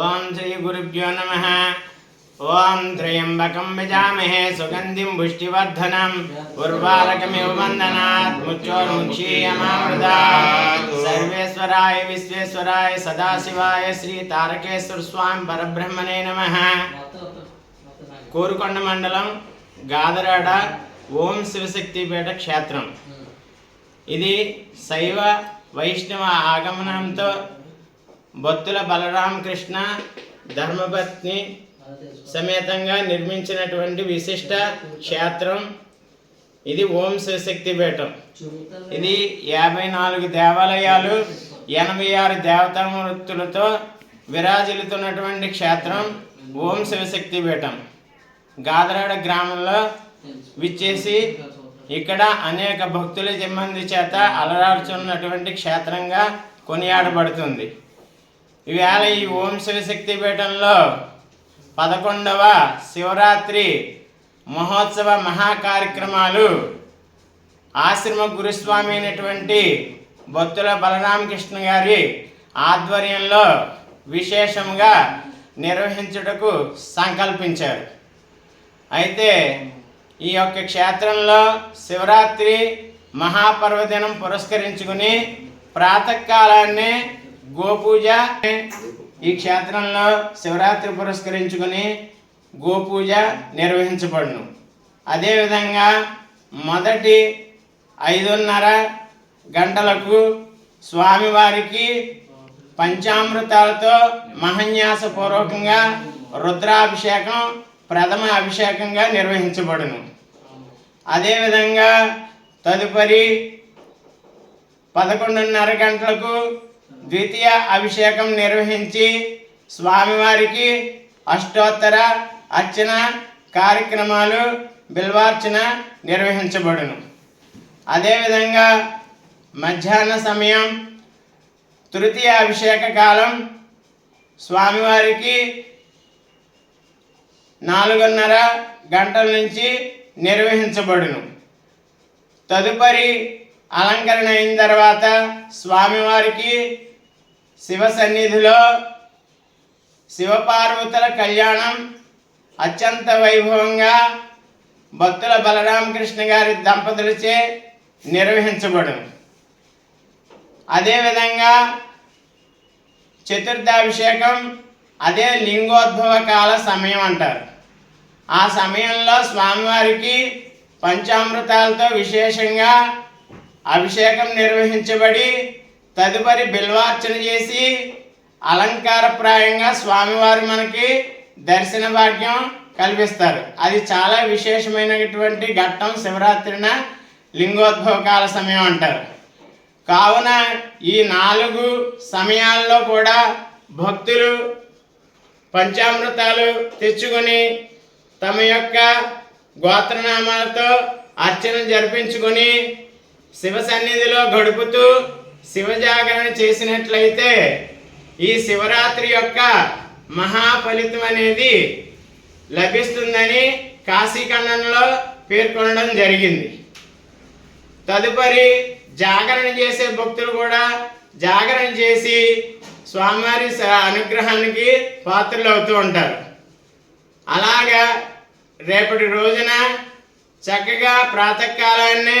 ఓం శ్రీ గురుభ్యో నమ. ఓం త్రయంబకం విజామహే సుగంధిం పుష్టివర్ధనం. ఉర్వారకమివ వందనాత్. ముచ్చోర్ముక్షీయమామృతాత్ సర్వేశ్వరాయ విశ్వేశ్వరాయ సదాశివాయ శ్రీ తారకేశ్వర స్వామి పరబ్రహ్మణే నమ. కోరుకొండ మండలం గాదరాడ ఓం శివశక్తిపేట క్షేత్రం. ఇది శైవ వైష్ణవ ఆగమనంతో బొత్తుల బలరామకృష్ణ ధర్మపత్ని సమేతంగా నిర్మించినటువంటి విశిష్ట క్షేత్రం. ఇది ఓం శివశక్తి పీఠం ఇది యాభై నాలుగు దేవాలయాలు ఎనభై ఆరు దేవతామూర్తులతో విరాజిల్లుతున్నటువంటి క్షేత్రం ఓం శివశక్తి పీఠం గాదరాడ గ్రామంలో విచ్చేసి ఇక్కడ అనేక భక్తుల సిబ్బంది చేత అలరాడుచున్నటువంటి క్షేత్రంగా కొనియాడబడుతుంది. ఈవేళ ఈ ఓం శివశక్తి పీఠంలో పదకొండవ శివరాత్రి మహోత్సవ మహా కార్యక్రమాలు ఆశ్రమ గురుస్వామి అయినటువంటి భక్తుల బలరామకృష్ణ గారి ఆధ్వర్యంలో విశేషంగా నిర్వహించుటకు సంకల్పించారు. అయితే ఈ యొక్క క్షేత్రంలో శివరాత్రి మహాపర్వదినం పురస్కరించుకుని ప్రాతకాలాన్నే గోపూజ ఈ క్షేత్రంలో శివరాత్రి పురస్కరించుకుని గోపూజ నిర్వహించబడును. అదేవిధంగా మొదటి ఐదున్నర గంటలకు స్వామివారికి పంచామృతాలతో మహన్యాసపూర్వకంగా రుద్రాభిషేకం ప్రథమ అభిషేకంగా నిర్వహించబడును. అదేవిధంగా తదుపరి పదకొండున్నర గంటలకు ద్వితీయ అభిషేకం నిర్వహించి స్వామివారికి అష్టోత్తర అర్చన కార్యక్రమాలు బిల్వార్చన నిర్వహించబడును. అదేవిధంగా మధ్యాహ్న సమయం తృతీయ అభిషేక కాలం స్వామివారికి నాలుగున్నర గంటల నుంచి నిర్వహించబడును. తదుపరి అలంకరణ అయిన తర్వాత స్వామివారికి శివ సన్నిధిలో శివపార్వతుల కళ్యాణం అత్యంత వైభవంగా భక్తుల బలరామకృష్ణ గారి దంపతులచే నిర్వహించబడును అదేవిధంగా చతుర్థాభిషేకం అదే లింగోద్భవ కాల సమయం అంటారు. ఆ సమయంలో స్వామివారికి పంచామృతాలతో విశేషంగా అభిషేకం నిర్వహించబడి తదుపరి బిల్వార్చన చేసి అలంకారప్రాయంగా స్వామివారు మనకి దర్శన భాగ్యం కల్పిస్తారు. అది చాలా విశేషమైనటువంటి ఘట్టం శివరాత్రిన లింగోద్భవ కాల సమయం అంటారు. కావున ఈ నాలుగు సమయాల్లో కూడా భక్తులు పంచామృతాలు తెచ్చుకొని తమ యొక్క గోత్రనామాలతో అర్చన జరిపించుకొని శివ సన్నిధిలో గడుపుతూ శివజాగరణ చేసినట్లయితే ఈ శివరాత్రి యొక్క మహా ఫలితం అనేది లభిస్తుందని కాశీఖండంలో పేర్కొనడం జరిగింది. తదుపరి జాగరణ చేసే భక్తులు కూడా జాగరణ చేసి స్వామివారి స- అనుగ్రహానికి పాత్రలు అవుతూ ఉంటారు. అలాగా రేపటి రోజున చక్కగా ప్రాతకాలాన్నే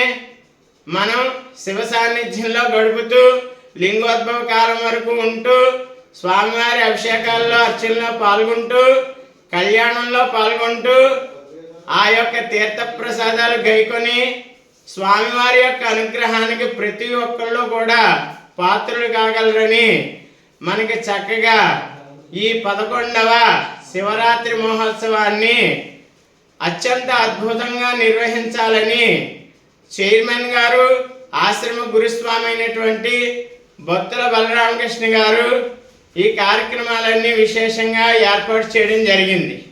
మనం శివ సాన్నిధ్యంలో గడుపుతూ లింగోద్భవ కాలం వరకు ఉంటూ స్వామివారి అభిషేకాల్లో అర్చనలో పాల్గొంటూ కళ్యాణంలో పాల్గొంటూ ఆ యొక్క తీర్థ ప్రసాదాలు గైకొని స్వామివారి యొక్క అనుగ్రహానికి ప్రతి ఒక్కళ్ళు కూడా పాత్రులు కాగలరని మనకి చక్కగా ఈ పదకొండవ శివరాత్రి మహోత్సవాన్ని అత్యంత అద్భుతంగా నిర్వహించాలని చైర్మన్ గారు ఆశ్రమ గురుస్వామి అయినటువంటి భక్తుల బలరామకృష్ణ గారు ఈ కార్యక్రమాలన్నీ విశేషంగా ఏర్పాటు చేయడం జరిగింది.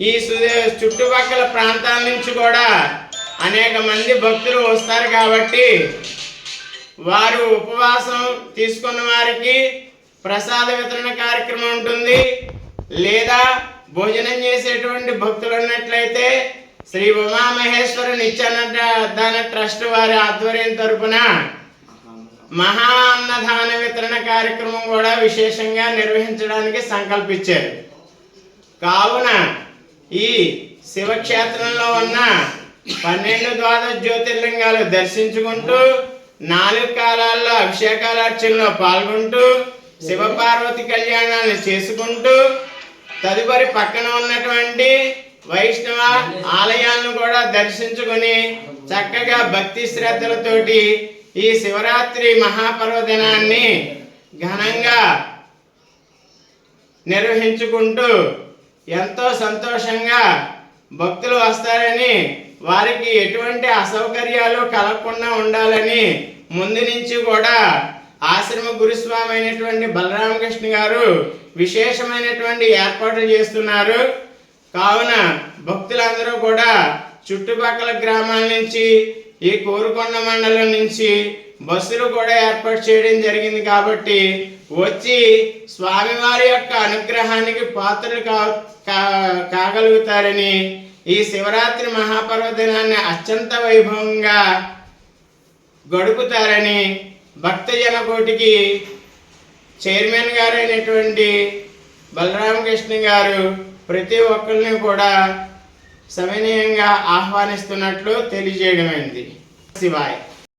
ఈ సు- చుట్టుపక్కల ప్రాంతాల నుంచి కూడా అనేక మంది భక్తులు వస్తారు కాబట్టి వారు ఉపవాసం తీసుకున్న వారికి ప్రసాద వితరణ కార్యక్రమం ఉంటుంది. లేదా భోజనం చేసేటువంటి భక్తులు ఉన్నట్లయితే శ్రీ ఉమామహేశ్వర నిత్యానంద ట్రస్ట్ వారి ఆధ్వర్యం తరపున మహా అన్నదాన వితరణ కార్యక్రమం కూడా విశేషంగా నిర్వహించడానికి సంకల్పించారు. కావున ఈ శివక్షేత్రంలో ఉన్న పన్నెండు ద్వాదశ జ్యోతిర్లింగాలు దర్శించుకుంటూ నాలుగు కాలాల్లో అభిషేకాలర్చనలో పాల్గొంటూ శివపార్వతి కళ్యాణాన్ని చేసుకుంటూ తదుపరి పక్కన ఉన్నటువంటి వైష్ణవ ఆలయాలను కూడా దర్శించుకొని చక్కగా భక్తి శ్రద్ధలతోటి ఈ శివరాత్రి మహాపర్వదినాన్ని ఘనంగా నిర్వహించుకుంటూ ఎంతో సంతోషంగా భక్తులు వస్తారని వారికి ఎటువంటి అసౌకర్యాలు కలగకుండా ఉండాలని ముందు నుంచి కూడా ఆశ్రమ గురుస్వామి అయినటువంటి బలరామకృష్ణ గారు విశేషమైనటువంటి ఏర్పాట్లు చేస్తున్నారు. కావున భక్తులందరూ కూడా చుట్టుపక్కల గ్రామాల నుంచి ఈ కోరుకొండ మండలం నుంచి బస్సులు కూడా ఏర్పాటు చేయడం జరిగింది కాబట్టి వచ్చి స్వామివారి యొక్క అనుగ్రహానికి పాత్రలు కా కా- కాగలుగుతారని ఈ శివరాత్రి మహాపర్వదినాన్ని అత్యంత వైభవంగా గడుపుతారని భక్తజన కోటికి చైర్మన్ గారైనటువంటి బలరామకృష్ణ గారు ప్రతి ఒక్కరిని కూడా సవినయంగా ఆహ్వానిస్తున్నట్లు తెలియజేయడమైంది. శివాయ్.